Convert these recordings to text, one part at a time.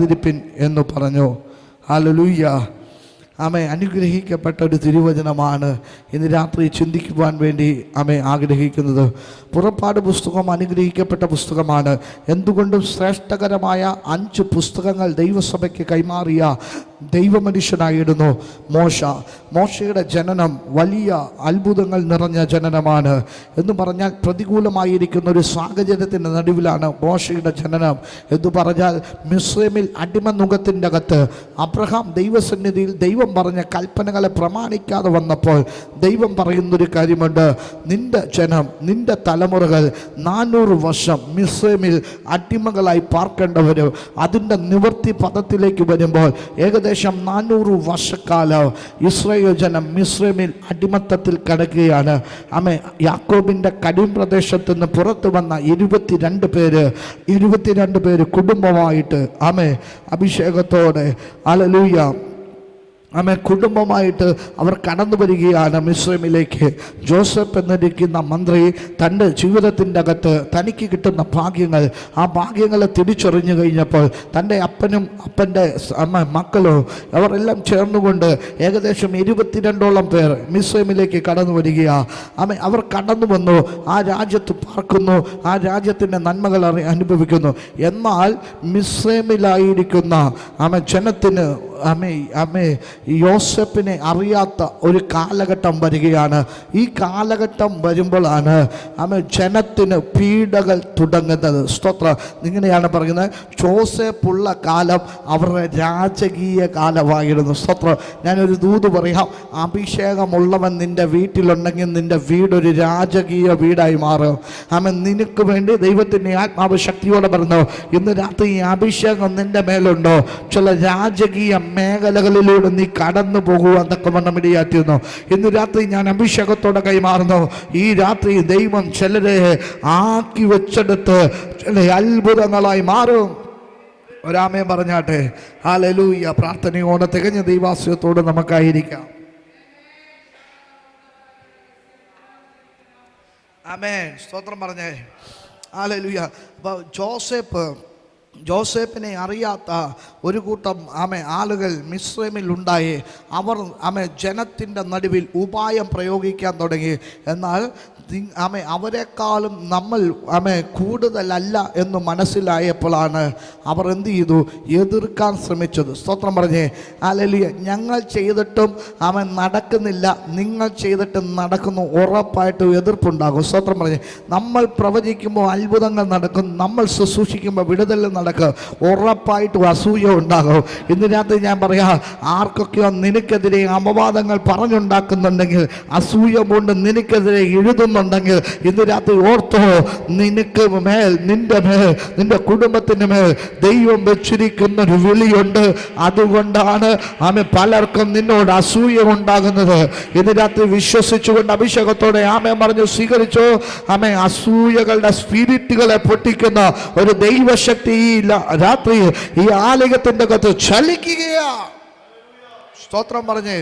തിരിപ്പിൻ എന്ന് പറഞ്ഞു. ഹാലലൂയ്യ ആമെ അനുഗ്രഹിക്കപ്പെട്ട ഒരു തിരുവചനമാണ് ഇന്ന് രാത്രി ചിന്തിക്കുവാൻ വേണ്ടി ആമെ ആഗ്രഹിക്കുന്നത്. പുറപ്പാട് പുസ്തകം അനുഗ്രഹിക്കപ്പെട്ട പുസ്തകമാണ്. എന്തുകൊണ്ടും ശ്രേഷ്ഠകരമായ അഞ്ച് പുസ്തകങ്ങൾ ദൈവസഭയ്ക്ക് കൈമാറിയ ദൈവമനുഷ്യനായിരുന്നു മോശ. മോശയുടെ ജനനം വലിയ അത്ഭുതങ്ങൾ നിറഞ്ഞ ജനനമാണ്. എന്ന് പറഞ്ഞാൽ പ്രതികൂലമായിരിക്കുന്ന ഒരു സാഹചര്യത്തിന്റെ നടുവിലാണ് മോശയുടെ ജനനം. എന്ന് പറഞ്ഞാൽ മിസ്രൈമിൽ അടിമനുഖത്തിന്റെ അകത്ത് അബ്രഹാം ദൈവസന്നിധിയിൽ ദൈവം പറഞ്ഞ കൽപ്പനകളെ പ്രമാണിക്കാതെ വന്നപ്പോൾ ദൈവം പറയുന്നൊരു കാര്യമുണ്ട്. നിന്റെ ജനം നിന്റെ തലമുറകൾ നാനൂറ് വർഷം മിസ്രൈമിൽ അടിമകളായി പാർക്കേണ്ടവരും അതിന്റെ നിവൃത്തി പദത്തിലേക്ക് വരുമ്പോൾ ഏകദേശം നാനൂറ് വർഷക്കാലം ഇസ്രയേൽ ജനം മിസ്രൈമിൽ അടിമത്തത്തിൽ കിടക്കുകയാണ്. അമ്മ യാക്കോബിന്റെ കടിം പ്രദേശത്ത് നിന്ന് പുറത്തു വന്ന ഇരുപത്തിരണ്ട് പേര് ഇരുപത്തിരണ്ട് പേര് കുടുംബമായിട്ട് അമ്മേ അഭിഷേകത്തോടെ അലലൂയ ആമേ കുടുംബമായിട്ട് അവർ കടന്നു വരികയാണ് മിശ്രമിലേക്ക് ജോസഫ് എന്നിരിക്കുന്ന മന്ത്രി തന്റെ ജീവിതത്തിന്റെ അകത്ത് തനിക്ക് കിട്ടുന്ന ഭാഗ്യങ്ങൾ ആ ഭാഗ്യങ്ങളെ തിരിച്ചറിഞ്ഞു കഴിഞ്ഞപ്പോൾ തന്റെ അപ്പനും അപ്പന്റെ മക്കളോ അവരെല്ലാം ചേർന്നുകൊണ്ട് ഏകദേശം ഇരുപത്തിരണ്ടോളം പേർ മിശ്രമിലേക്ക് കടന്നു വരികയാണ് ആമേ അവർ കടന്നു വന്നു ആ രാജ്യത്ത് പാർക്കുന്നു ആ രാജ്യത്തിന്റെ നന്മകൾ അനുഭവിക്കുന്നു. എന്നാൽ മിശ്രമിലായിരിക്കുന്ന ആമ ജനത്തിന് അമ്മേ അമ്മേ യോസഫിനെ അറിയാത്ത ഒരു കാലഘട്ടം വരികയാണ്. ഈ കാലഘട്ടം വരുമ്പോഴാണ് അമ്മ ജനത്തിന് പീഡകൾ തുടങ്ങുന്നത്. സ്തോത്ര. ഇങ്ങനെയാണ് പറയുന്നത്. ജോസഫുള്ള കാലം അവരുടെ രാജകീയ കാലമായിരുന്നു. സ്തോത്ര. ഞാനൊരു ദൂത് പറയാം. അഭിഷേകമുള്ളവൻ നിന്റെ വീട്ടിലുണ്ടെങ്കിൽ നിന്റെ വീടൊരു രാജകീയ വീടായി മാറും. അമ്മ നിനക്ക് വേണ്ടി ദൈവത്തിന്റെ ആത്മാവ് ശക്തിയോടെ പറഞ്ഞു ഇന്ന് രാത്രി ഈ അഭിഷേകം നിന്റെ മേലുണ്ടോ? ചില രാജകീയ മേഖലകളിലൂടെ നീ കടന്നു പോകുവാൻ തക്കവണ്ണം ഇടയാറ്റിരുന്നു. ഇന്ന് രാത്രി ഞാൻ അഭിഷേകത്തോടെ കൈമാറുന്നു. ഈ രാത്രി ദൈവം ചിലരെ ആക്കി വെച്ചെടുത്ത് ചില അത്ഭുതങ്ങളായി മാറും. ഒരാമയം പറഞ്ഞാട്ടെ ആ ലലൂയ്യ പ്രാർത്ഥനയോടെ തികഞ്ഞ ദൈവാശ്രയത്തോട് നമുക്കായിരിക്കാം. ആമേൻ. സ്തോത്രം പറഞ്ഞേ. ആ ലലൂയ്യ അപ്പോൾ ജോസഫ് ജോസഫിനെ അറിയാത്ത ഒരു കൂട്ടം ആമെ ആളുകൾ മിശ്രമിൽ ഉണ്ടായി. അവർ ആമെ ജനത്തിന്റെ നടുവിൽ ഉപായം പ്രയോഗിക്കാൻ തുടങ്ങി. എന്നാൽ ആമെ അവരെക്കാളും നമ്മൾ ആമെ കൂടുതലല്ല എന്ന് മനസ്സിലായപ്പോഴാണ് അവർ എന്ത് ചെയ്തു? എതിർക്കാൻ ശ്രമിച്ചത്. സ്തോത്രം പറഞ്ഞേ. അലലിയ ഞങ്ങൾ ചെയ്തിട്ടും അവൻ നടക്കുന്നില്ല. നിങ്ങൾ ചെയ്തിട്ടും നടക്കുന്നു. ഉറപ്പായിട്ട് എതിർപ്പുണ്ടാകും. സ്തോത്രം പറഞ്ഞേ. നമ്മൾ പ്രവചിക്കുമ്പോൾ അത്ഭുതങ്ങൾ നടക്കും. നമ്മൾ ശുശ്രൂഷിക്കുമ്പോൾ വിടുതൽ നടക്കും. ഉറപ്പായിട്ടും അസൂയ ഉണ്ടാകും. ഇതിനകത്ത് ഞാൻ പറയാം ആർക്കൊക്കെയോ നിനക്കെതിരെ അപവാദങ്ങൾ പറഞ്ഞുണ്ടാക്കുന്നുണ്ടെങ്കിൽ അസൂയ കൊണ്ട് നിനക്കെതിരെ എഴുതുന്നുണ്ടെങ്കിൽ ഇന്ന് രാത്രി ഓർത്തോ നിനക്ക് മേൽ നിന്റെ മേൽ നിന്റെ കുടുംബത്തിന് മേൽ ദൈവം വെച്ചിരിക്കുന്ന ഒരു വിളിയുണ്ട്. അതുകൊണ്ടാണ് ആമെ പലർക്കും നിന്നോട് അസൂയ ഉണ്ടാകുന്നത്. ഇന്ന് രാത്രി വിശ്വസിച്ചുകൊണ്ട് അഭിഷേകത്തോടെ ആമെ പറഞ്ഞു സ്വീകരിച്ചോ. ആമെ അസൂയകളുടെ സ്പിരിറ്റുകളെ പൊട്ടിക്കുന്ന ഒരു ദൈവശക്തി ഈ രാത്രി ഈ ആലയത്തിന്റെ കത്ത് ചലിക്കുകയാ. സ്തോത്രം പറഞ്ഞേ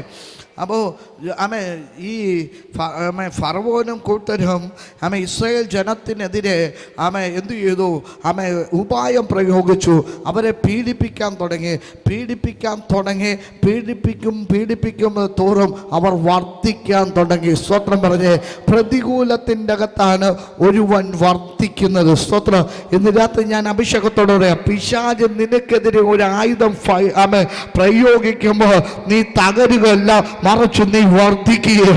അപ്പോൾ ആമ ഈ ഫ- ഫറവോനും കൂട്ടരും ആമ ഇസ്രയേൽ ജനത്തിനെതിരെ ആമേ എന്തു ചെയ്തു? ആമ ഉപായം പ്രയോഗിച്ചു. അവരെ പീഡിപ്പിക്കാൻ തുടങ്ങി. പീഡിപ്പിക്കാൻ തുടങ്ങി. പീഡിപ്പിക്കും പീഡിപ്പിക്കും തോറും അവർ വർദ്ധിക്കാൻ തുടങ്ങി. സ്തോത്രം പറഞ്ഞ് പ്രതികൂലത്തിന്റെ അകത്താണ് ഒരുവൻ വർദ്ധിക്കുന്നത് സ്തോത്രം. ഇന്ന് രാത്രി ഞാൻ അഭിഷേകത്തോടെ പറയാം പിശാജ് നിനക്കെതിരെ ഒരു ആയുധം ആമേ പ്രയോഗിക്കുമ്പോൾ നീ തകരുകയല്ല മറിച്ച് നീ വർദ്ധിക്കുക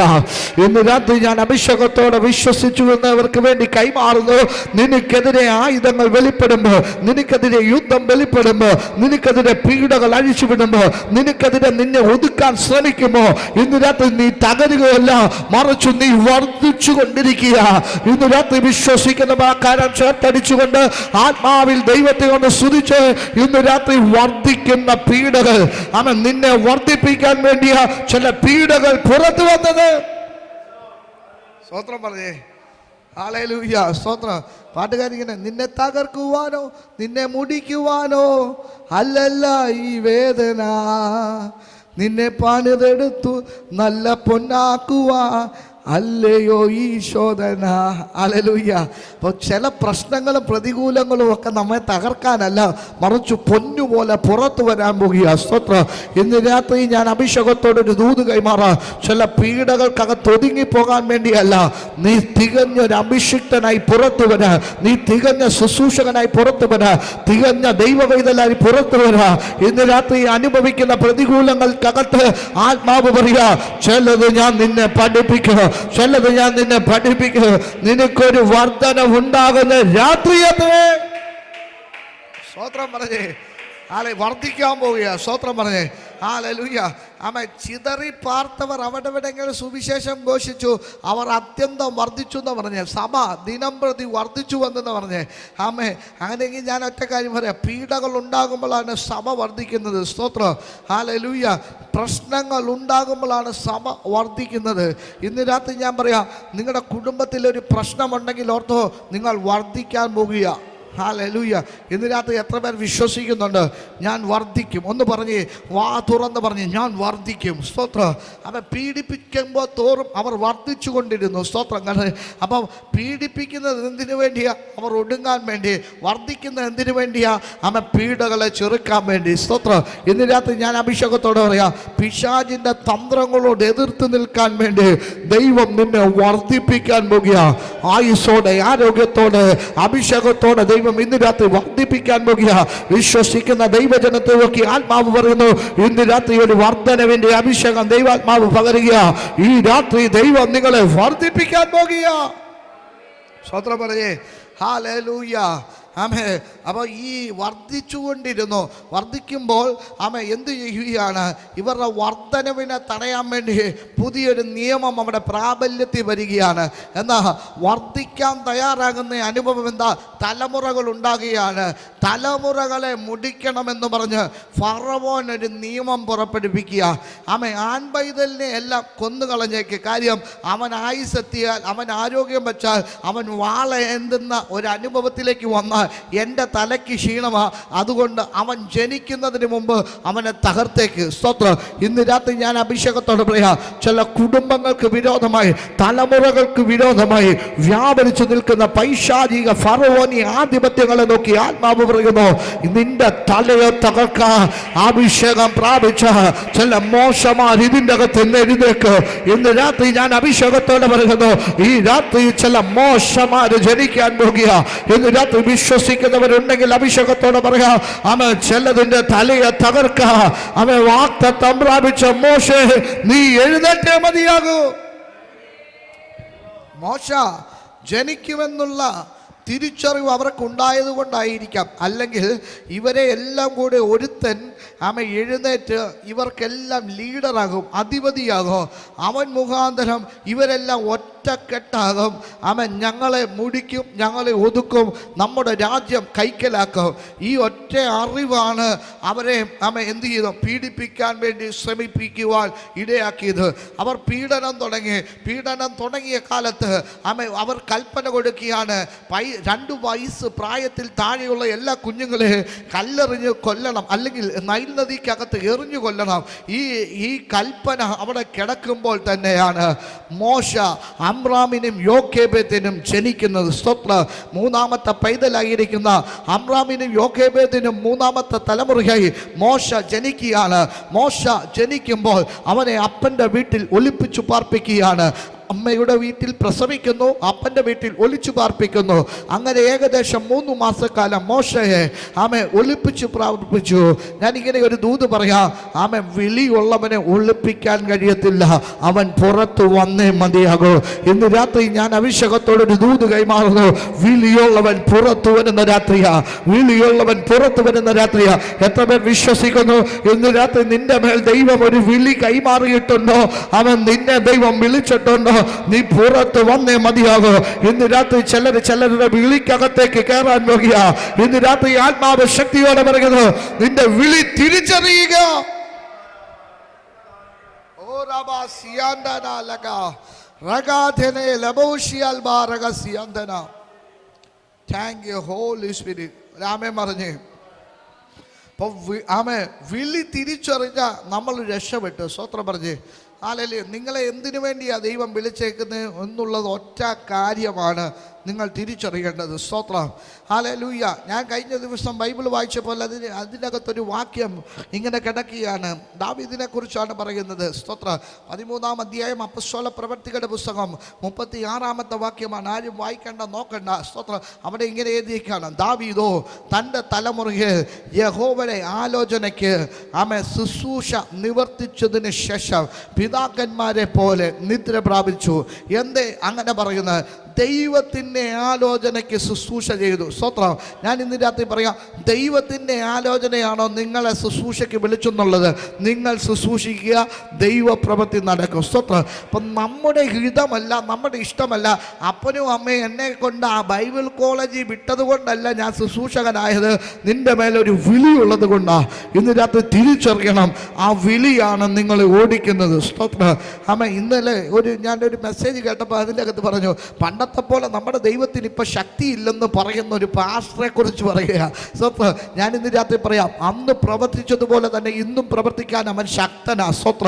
ഇന്ന് രാത്രി ഞാൻ അഭിഷേകത്തോടെ വിശ്വസിച്ചു എന്നവർക്ക് വേണ്ടി കൈമാറുന്നു. നിനക്കെതിരെ ആയുധങ്ങൾ വെളിപ്പെടുമ്പോൾ നിനക്കെതിരെ യുദ്ധം വെളിപ്പെടുമ്പോൾ നിനക്കെതിരെ പീഡകൾ അഴിച്ചുവിടുമ്പോൾ നിനക്കെതിരെ നിന്നെ ഒതുക്കാൻ ശ്രമിക്കുമ്പോൾ ഇന്ന് രാത്രി നീ തകരുകയല്ല മറച്ചു നീ വർദ്ധിച്ചു കൊണ്ടിരിക്കുക ഇന്ന് രാത്രി വിശ്വസിക്കുന്ന ആക്കാരം ചേർത്തടിച്ചുകൊണ്ട് ആത്മാവിൽ ദൈവത്തെ കൊണ്ട് സ്തുതിച്ച് ഇന്ന് രാത്രി വർദ്ധിക്കുന്ന പീഡകൾ. അവൻ നിന്നെ വർദ്ധിപ്പിക്കാൻ വേണ്ടിയ ചില പീഡകൾ പുറത്തു വന്നത്. സ്വത്രം പറഞ്ഞേ. ആളേലൂയ സ്തോത്രം. പാട്ടുകാരിങ്ങനെ നിന്നെ തകർക്കുവാനോ നിന്നെ മുടിക്കുവാനോ അല്ലല്ല ഈ വേദന. നിന്നെ പണിതെടുത്തു നല്ല പൊന്നാക്കുവാ അല്ലയോ ഈശോദന. അലലുയ്യ അപ്പോൾ ചില പ്രശ്നങ്ങളും പ്രതികൂലങ്ങളും ഒക്കെ നമ്മെ തകർക്കാനല്ല മറിച്ച് പൊന്നുപോലെ പുറത്തു വരാൻ പോകുക. സ്തോത്ര ഇന്ന് രാത്രി ഞാൻ അഭിഷേകത്തോടൊരു ദൂത് കൈമാറാം. ചില പീഡകൾക്കകത്ത് ഒതുങ്ങിപ്പോകാൻ വേണ്ടിയല്ല നീ തികഞ്ഞ ഒരു അഭിഷിക്തനായി പുറത്തു വരാ. നീ തികഞ്ഞ ശുശ്രൂഷകനായി പുറത്തു വരാ. തികഞ്ഞ ദൈവവൈതലായി പുറത്തു വരാ. ഇന്ന് രാത്രി അനുഭവിക്കുന്ന പ്രതികൂലങ്ങൾക്കകത്ത് ആത്മാവ് പറയുക ചിലത് ഞാൻ നിന്നെ പഠിപ്പിക്കുക ചിലത് ഞാൻ നിന്നെ പഠിപ്പിക്കുന്നത് നിനക്കൊരു വർധന ഉണ്ടാകുന്ന രാത്രിയത്രേ സ്വോത്രം പറഞ്ഞേ. ആളെ വർദ്ധിക്കാൻ പോവുക സ്വോത്രം പറഞ്ഞേ. ആലലുയ്യ ആമ ചിതറി പാർത്തവർ അവിടെ എവിടെയെങ്കിലും സുവിശേഷം ഘോഷിച്ചു. അവർ അത്യന്തം വർദ്ധിച്ചു എന്ന് പറഞ്ഞേ. സഭ ദിനം പ്രതി വർദ്ധിച്ചു വന്നെന്ന് പറഞ്ഞേ. ആമേ അങ്ങനെയെങ്കിൽ ഞാൻ ഒറ്റ കാര്യം പറയാം. പീഡകൾ ഉണ്ടാകുമ്പോഴാണ് സഭ വർദ്ധിക്കുന്നത്. സ്തോത്രം. ആലലുയ്യ പ്രശ്നങ്ങൾ ഉണ്ടാകുമ്പോഴാണ് സഭ വർദ്ധിക്കുന്നത്. ഇന്ന് രാത്രി ഞാൻ പറയാം. നിങ്ങളുടെ കുടുംബത്തിൽ ഒരു പ്രശ്നമുണ്ടെങ്കിൽ ഓർത്തോ നിങ്ങൾ വർദ്ധിക്കാൻ പോകുക. ഹാലൂയ ഇന്ന് രാത്രി എത്ര പേർ വിശ്വസിക്കുന്നുണ്ട്? ഞാൻ വർദ്ധിക്കും. ഒന്ന് പറഞ്ഞ് വാ തുറന്ന് പറഞ്ഞ് ഞാൻ വർദ്ധിക്കും. സ്തോത്രം. അവ പീഡിപ്പിക്കുമ്പോൾ തോറും അവർ വർദ്ധിച്ചു കൊണ്ടിരുന്നു സ്തോത്രം. കാരണം അപ്പം പീഡിപ്പിക്കുന്നത് എന്തിനു വേണ്ടിയാ? അവർ ഒടുങ്ങാൻ വേണ്ടി. വർദ്ധിക്കുന്നത് എന്തിനു വേണ്ടിയാ? അവൻ പീഡകളെ ചെറുക്കാൻ വേണ്ടി. സ്തോത്രം. ഇന്ന് രാത്രി ഞാൻ അഭിഷേകത്തോടെ പറയാം. പിശാജിന്റെ തന്ത്രങ്ങളോട് എതിർത്ത് നിൽക്കാൻ വേണ്ടി ദൈവം നിന്നെ വർദ്ധിപ്പിക്കാൻ പോകുക ആയുസോടെ ആരോഗ്യത്തോടെ അഭിഷേകത്തോടെ ദൈവം ഇന്ന് രാത്രി വർദ്ധിപ്പിക്കാൻ പോകുക. വിശ്വസിക്കുന്ന ദൈവജനത്തെ നോക്കി ആത്മാവ് പറയുന്നു ഇന്ന് രാത്രി ഒരു വർധനവിന്റെ അഭിഷേകം ദൈവാത്മാവ് പകരുക. ഈ രാത്രി ദൈവം നിങ്ങളെ വർദ്ധിപ്പിക്കാൻ പോകുക. സ്വത്ര പറയേ ഹാലൂയ ആമേ അപ്പോൾ ഈ വർദ്ധിച്ചുകൊണ്ടിരുന്നു. വർദ്ധിക്കുമ്പോൾ ആമ എന്ത് ചെയ്യുകയാണ്? ഇവരുടെ വർധനവിനെ തടയാൻ വേണ്ടി പുതിയൊരു നിയമം അവിടെ പ്രാബല്യത്തിൽ വരികയാണ്. എന്നാ വർദ്ധിക്കാൻ തയ്യാറാകുന്ന അനുഭവം എന്താ? തലമുറകൾ ഉണ്ടാകുകയാണ്. തലമുറകളെ മുടിക്കണമെന്ന് പറഞ്ഞ് ഫറവോൻ ഒരു നിയമം പുറപ്പെടുവിക്കുക. ആമ ആൺപൈതലിനെ എല്ലാം കൊന്നുകളഞ്ഞേക്ക്. കാര്യം അവൻ ആയുസെത്തിയാൽ അവൻ ആരോഗ്യം വെച്ചാൽ അവൻ വാള എന്തുന്ന ഒരു അനുഭവത്തിലേക്ക് വന്നാൽ എന്റെ തലയ്ക്ക് ക്ഷീണമാ. അതുകൊണ്ട് അവൻ ജനിക്കുന്നതിന് മുമ്പ് അവനെ തകർത്തേക്ക്. സ്തോത്രം. ഇന്ന് രാത്രി ഞാൻ അഭിഷേകത്തോട് പറയാം ചില കുടുംബങ്ങൾക്ക് വിരോധമായി തലമുറകൾക്ക് വിരോധമായി വ്യാപരിച്ചു നിൽക്കുന്ന പൈശാചിക ഫറവോനി ആധിപത്യങ്ങളെ നോക്കി ആത്മാവ് പറയുന്നു നിന്റെ തലയെ തകർക്ക അഭിഷേകം പ്രാപിച്ച ചില മോശമാർ ഇതിന്റെ അകത്ത് എഴുതേക്ക് ഇന്ന് രാത്രി ഞാൻ അഭിഷേകത്തോടെ പറയുന്നു ഈ രാത്രി ചില മോശമാര് ജനിക്കാൻ പോകുക. ഇന്ന് രാത്രി വിശ്വസിക്കുന്നവരുണ്ടെങ്കിൽ അഭിഷേകത്തോട് പറയുക അവൻ ചെല്ലതിന്റെ തലയെ തകർക്ക. അവൻ വാക്തത്വം പ്രാപിച്ച മോശേ നീ എഴുന്നേറ്റേ മതിയാകൂ. മോശ ജനിക്കുമെന്നുള്ള തിരിച്ചറിവ് അവർക്ക് അവർക്കുണ്ടായത് കൊണ്ടായിരിക്കാം. അല്ലെങ്കിൽ ഇവരെ എല്ലാം കൂടെ ഒരുത്തൻ അമ്മ എഴുന്നേറ്റ് ഇവർക്കെല്ലാം ലീഡറാകും അധിപതിയാകും. അവൻ മുഖാന്തരം ഇവരെല്ലാം ഒറ്റക്കെട്ടാകും. അവൻ ഞങ്ങളെ മുടിക്കും ഞങ്ങളെ ഒതുക്കും നമ്മുടെ രാജ്യം കൈക്കലാക്കും. ഈ ഒറ്റ അറിവാണ് അവരെ അവൻ എന്തു ചെയ്തു? പീഡിപ്പിക്കാൻ വേണ്ടി ശ്രമിപ്പിക്കുവാൻ ഇടയാക്കിയത്. അവർ പീഡനം തുടങ്ങി. പീഡനം തുടങ്ങിയ കാലത്ത് അവൻ അവർ കൽപ്പന കൊടുക്കുകയാണ്. പൈ രണ്ട് വയസ്സ് പ്രായത്തിൽ താഴെയുള്ള എല്ലാ കുഞ്ഞുങ്ങളെ കല്ലെറിഞ്ഞ് കൊല്ലണം. അല്ലെങ്കിൽ നൈൽ നദിക്കകത്ത് എറിഞ്ഞു കൊല്ലണം. ഈ ഈ കൽപ്പന അവിടെ കിടക്കുമ്പോൾ തന്നെയാണ്. മോശ അമ്രാമിനും യോക്കേബത്തിനും ജനിക്കുന്നത് സ്വപ്ന. മൂന്നാമത്തെ പൈതലായിരിക്കുന്ന അമ്രാമിനും യോക്കേബത്തിനും മൂന്നാമത്തെ തലമുറയായി മോശ ജനിക്കുകയാണ്. മോശ ജനിക്കുമ്പോൾ അവനെ അപ്പന്റെ വീട്ടിൽ ഒലിപ്പിച്ചു പാർപ്പിക്കുകയാണ്. അമ്മയുടെ വീട്ടിൽ പ്രസവിക്കുന്നു അപ്പന്റെ വീട്ടിൽ ഒളിച്ചു പാർപ്പിക്കുന്നു. അങ്ങനെ ഏകദേശം മൂന്ന് മാസക്കാലം മോശയെ ആമെ ഒളിപ്പിച്ചു പ്രാപിപ്പിച്ചു. ഞാനിങ്ങനെ ഒരു ദൂത് പറയാം ആമെ വിളിയുള്ളവനെ ഒളിപ്പിക്കാൻ കഴിയത്തില്ല. അവൻ പുറത്തു വന്നേ മതിയാകൂ. ഇന്ന് രാത്രി ഞാൻ അഭിഷേകത്തോടൊരു ദൂത് കൈമാറുന്നു വിളിയുള്ളവൻ പുറത്തു വരുന്ന രാത്രിയാ വിളിയുള്ളവൻ പുറത്തു വരുന്ന രാത്രിയാ. എത്ര പേർ വിശ്വസിക്കുന്നു ഇന്ന് രാത്രി നിന്റെ മേൽ ദൈവം ഒരു വിളി കൈമാറിയിട്ടുണ്ടോ? അവൻ നിന്നെ ദൈവം വിളിച്ചിട്ടുണ്ടോ? നീ പുറത്ത് വന്നേ മതിയാകോ. ഇന്ന് രാത്രി ചിലർ ചിലരുടെ വിളിക്കകത്തേക്ക് കയറാൻ നോക്കിയ ഇന്ന് രാത്രി ആത്മാവ് ശക്തിയോടെ പറയുന്നു നിന്റെ വിളി തിരിച്ചറിയുക. അപ്പോൾ ആമേ വിളി തിരിച്ചറിഞ്ഞ നമ്മൾ രക്ഷപ്പെട്ടു. സ്വത്രം പറഞ്ഞ്. ഹാലലു നിങ്ങളെ എന്തിനു വേണ്ടിയാണ് ദൈവം വിളിച്ചേക്കുന്നത് എന്നുള്ളത് ഒറ്റ കാര്യമാണ്. നിങ്ങൾ തിരിച്ചറിയേണ്ടത്. സ്തോത്രം. ഹാലലൂയ ഞാൻ കഴിഞ്ഞ ദിവസം ബൈബിൾ വായിച്ചപ്പോൾ അതിന് അതിനകത്തൊരു വാക്യം ഇങ്ങനെ കിടക്കുകയാണ്. ദാവിദിനെ കുറിച്ചാണ് പറയുന്നത്. സ്തോത്ര. പതിമൂന്നാം അധ്യായം അപ്പസ്വല പ്രവർത്തികളുടെ പുസ്തകം മുപ്പത്തി ആറാമത്തെ വാക്യമാണ്. ആരും വായിക്കേണ്ട നോക്കണ്ട. സ്തോത്ര. അവിടെ ഇങ്ങനെ എഴുതിയേക്കാണ് ദാവീദോ തന്റെ തലമുറയെ യഹോവരെ ആലോചനയ്ക്ക് ആമെ ശുശ്രൂഷ നിവർത്തിച്ചതിന് ശേഷം പിതാക്കന്മാരെ പോലെ നിദ്ര പ്രാപിച്ചു. എന്തേ അങ്ങനെ പറയുന്നത്? ദൈവത്തിന്റെ ആലോചനയ്ക്ക് ശുശ്രൂഷ ചെയ്തു. സ്വത്രം ഞാൻ ഇന്ന് രാത്രി പറയാം ദൈവത്തിന്റെ ആലോചനയാണോ നിങ്ങളെ ശുശ്രൂഷയ്ക്ക് വിളിച്ചെന്നുള്ളത്? നിങ്ങൾ ശുശ്രൂഷിക്കുക ദൈവപ്രവൃത്തി നടക്കും. സ്വത്രം അപ്പം നമ്മുടെ ഹിതമല്ല നമ്മുടെ ഇഷ്ടമല്ല. അപ്പനും അമ്മയും എന്നെ കൊണ്ട് ആ ബൈബിൾ കോളേജിൽ വിട്ടതുകൊണ്ടല്ല ഞാൻ ശുശ്രൂഷകനായത്. നിന്റെ മേലൊരു വിളിയുള്ളത് കൊണ്ടാണ് ഇന്ന് രാത്രി തിരിച്ചറിയണം ആ വിളിയാണ് നിങ്ങൾ ഓടിക്കുന്നത്. സ്വത്രം അമ്മ ഇന്നലെ ഒരു ഞാനൊരു മെസ്സേജ് കേട്ടപ്പോൾ അതിന്റെ അകത്ത് പറഞ്ഞു പണ്ടത്തെ പോലെ നമ്മുടെ ദൈവത്തിന് ഇപ്പം ശക്തിയില്ലെന്ന് പറയുന്ന ഒരു പാസ്റ്ററെ കുറിച്ച് പറയുക. സ്വത്ര ഞാൻ ഇന്ന് രാത്രി പറയാം അന്ന് പ്രവർത്തിച്ചതുപോലെ തന്നെ ഇന്നും പ്രവർത്തിക്കാൻ അവൻ ശക്തനാ. സ്വത്ര